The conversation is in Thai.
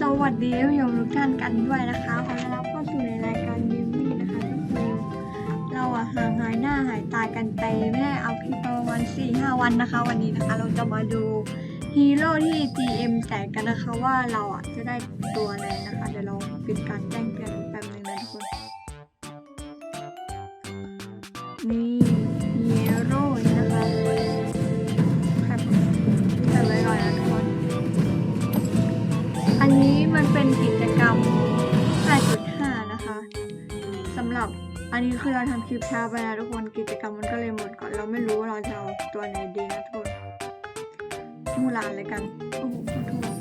สวัสดีท่านผู้ชมทุกท่านกันด้วยนะคะขอต้อนรับเข้าสู่ในรายการดิมมี่นะคะทุกคนเราอะห่างหายหน้าหายตากันไปไม่เอาคลิปประมาณ4ีหวันนะคะ วันนี้นะคะ เราจะมาดูฮีโร่ที่ GM แจกกันนะคะว่าเราอะจะได้ตัวอะไรนะคะ เดี๋ยวเราปิดการแจ้งเตือนแป๊บนึงนะทุกคนนี่ฮีโร่ มันเป็นกิจกรรม 5.5 นะคะสำหรับอันนี้คือเราทำคลิปช้าไปนะทุกคนกิจกรรมมันก็เลยหมดก่อน เราไม่รู้ว่าเราจะเอาตัวไหนดีนะทุกคนมูลานเลยกัน โอ้โหขอโทษ